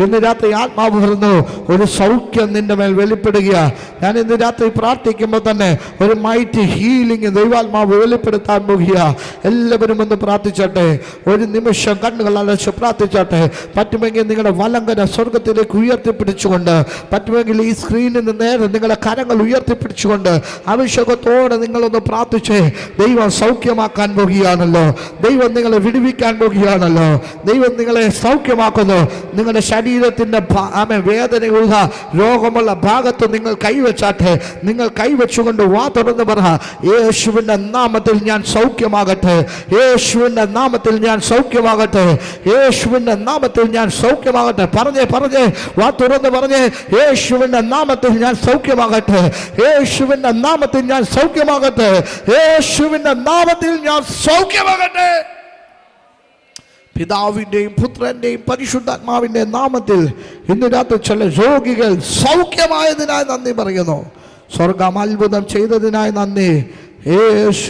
ഇന്ന് രാത്രി ആത്മാവ് പറഞ്ഞു ഒരു സൗഖ്യം നിന്റെ മേൽ വെളിപ്പെടുക. ഞാൻ ഇന്ന് രാത്രി പ്രാർത്ഥിക്കുമ്പോൾ തന്നെ ഒരു മൈറ്റ് ഹീലിംഗ് ദൈവാത്മാവ് വെളിപ്പെടുത്താൻ പോകുക. എല്ലാവരും ഒന്ന് പ്രാർത്ഥിച്ചോട്ടെ. ഒരു നിമിഷം കണ്ണുകൾ അലച്ച് പ്രാർത്ഥിച്ചോട്ടെ. പറ്റുമെങ്കിൽ നിങ്ങളുടെ വലങ്കര സ്വർഗത്തിലേക്ക് ഉയർത്തിപ്പിടിച്ചുകൊണ്ട് പറ്റുമെങ്കിൽ ഈ സ്ക്രീനിൽ നിന്ന് നേരെ നിങ്ങളുടെ കരങ്ങൾ ഉയർത്തിപ്പിടിച്ചുകൊണ്ട് അഭിഷേകത്തോടെ നിങ്ങളൊന്ന് പ്രാർത്ഥിച്ച് ദൈവം സൗഖ്യമാക്കാൻ പോകുകയാണല്ലോ. ദൈവം നിങ്ങളെ വിടുവിക്കാൻ പോകുകയാണല്ലോ. ദൈവം നിങ്ങളെ സൗഖ്യമാക്കുന്നു. നിങ്ങളുടെ ശരീരത്തിന്റെ ആമെ വേദനയുള്ള രോഗമുള്ള ഭാഗത്ത് നിങ്ങൾ കൈവച്ചാട്ടെ. നിങ്ങൾ കൈവച്ചുകൊണ്ട് വാ തുറന്ന് പറ. യേശുവിന്റെ നാമത്തിൽ ഞാൻ സൗഖ്യമാകട്ടെ. യേശുവിന്റെ നാമത്തിൽ ഞാൻ സൗഖ്യമാകട്ടെ. യേശുവിന്റെ നാമത്തിൽ ഞാൻ സൗഖ്യമാകട്ടെ. പറഞ്ഞേ പറഞ്ഞേ. വാ തുറന്ന് പറഞ്ഞേ. യേശുവിന്റെ നാമത്തിൽ ഞാൻ സൗഖ്യമാകട്ടെ. യേശുവിന്റെ നാമത്തിൽ ഞാൻ സൗഖ്യമാകട്ടെ. യേശുവിന്റെ നാമത്തിൽ ഞാൻ സൗഖ്യമാകട്ടെ. പിതാവിന്റെയും പുത്രന്റെയും പരിശുദ്ധാത്മാവിന്റെ നാമത്തിൽ ഇന്ന് രാത്രി ചില രോഗികൾ സൗഖ്യമായതിനായി നന്ദി പറയുന്നു. സ്വർഗം അത്ഭുതം ചെയ്തതിനായി നന്ദി. യേശു